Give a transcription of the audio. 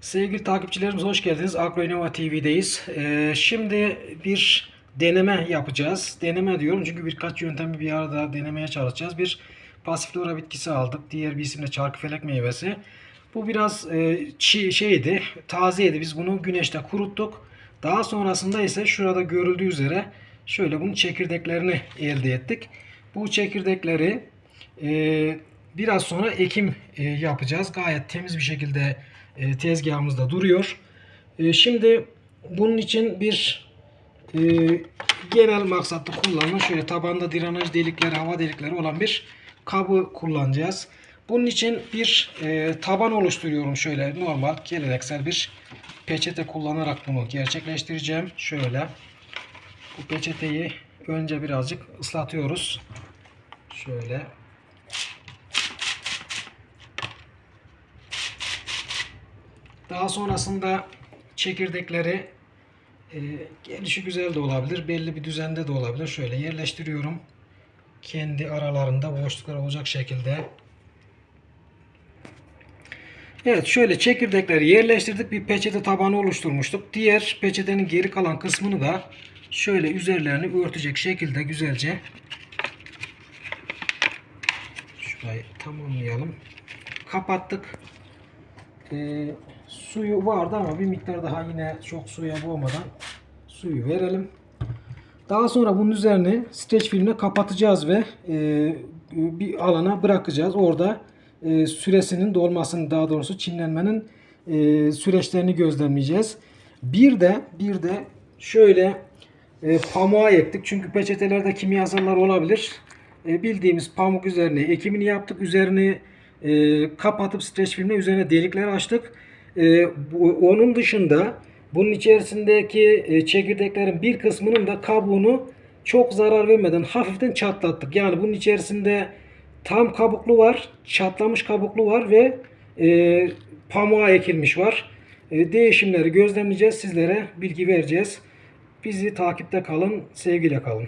Sevgili takipçilerimiz hoş geldiniz. Agroinova TV'deyiz. Ee, şimdi bir deneme yapacağız. Deneme diyorum çünkü birkaç yöntemi bir arada denemeye çalışacağız. Bir pasiflora bitkisi aldık. Diğer bir isimle çarkıfelek meyvesi. Bu biraz e, çiğ şeydi, tazeydi. Biz bunu güneşte kuruttuk. Daha sonrasında ise şurada görüldüğü üzere şöyle bunun çekirdeklerini elde ettik. Bu çekirdekleri e, biraz sonra ekim e, yapacağız. Gayet temiz bir şekilde e, tezgahımızda duruyor. E, şimdi bunun için bir e, genel maksatlı kullanılan şöyle tabanda drenaj delikleri, hava delikleri olan bir kabı kullanacağız. Bunun için bir e, taban oluşturuyorum şöyle normal geleneksel bir peçete kullanarak bunu gerçekleştireceğim. Şöyle bu peçeteyi önce birazcık ıslatıyoruz. Şöyle Daha sonrasında çekirdekleri e, gelişi güzel de olabilir. Belli bir düzende de olabilir. Şöyle yerleştiriyorum. Kendi aralarında boşluklar olacak şekilde. Evet şöyle çekirdekleri yerleştirdik. Bir peçete tabanı oluşturmuştuk. Diğer peçetenin geri kalan kısmını da şöyle üzerlerini örtecek şekilde güzelce şurayı tamamlayalım. Kapattık. Ee, suyu vardı ama bir miktar daha yine çok suya boğmadan suyu verelim. Daha sonra bunun üzerine streç filmle kapatacağız ve e, bir alana bırakacağız. Orada e, süresinin dolmasını daha doğrusu çimlenmenin e, süreçlerini gözlemleyeceğiz. Bir de bir de şöyle e, pamuğa ektik. Çünkü peçetelerde kimyasallar olabilir. E, bildiğimiz pamuk üzerine ekimini yaptık. Üzerini e, kapatıp streç filmle üzerine delikler açtık. E, bu, onun dışında bunun içerisindeki e, çekirdeklerin bir kısmının da kabuğunu çok zarar vermeden hafiften çatlattık. Yani bunun içerisinde tam kabuklu var, çatlamış kabuklu var ve e, pamuğa ekilmiş var. E, değişimleri gözlemleyeceğiz, sizlere bilgi vereceğiz. Bizi takipte kalın, sevgiyle kalın.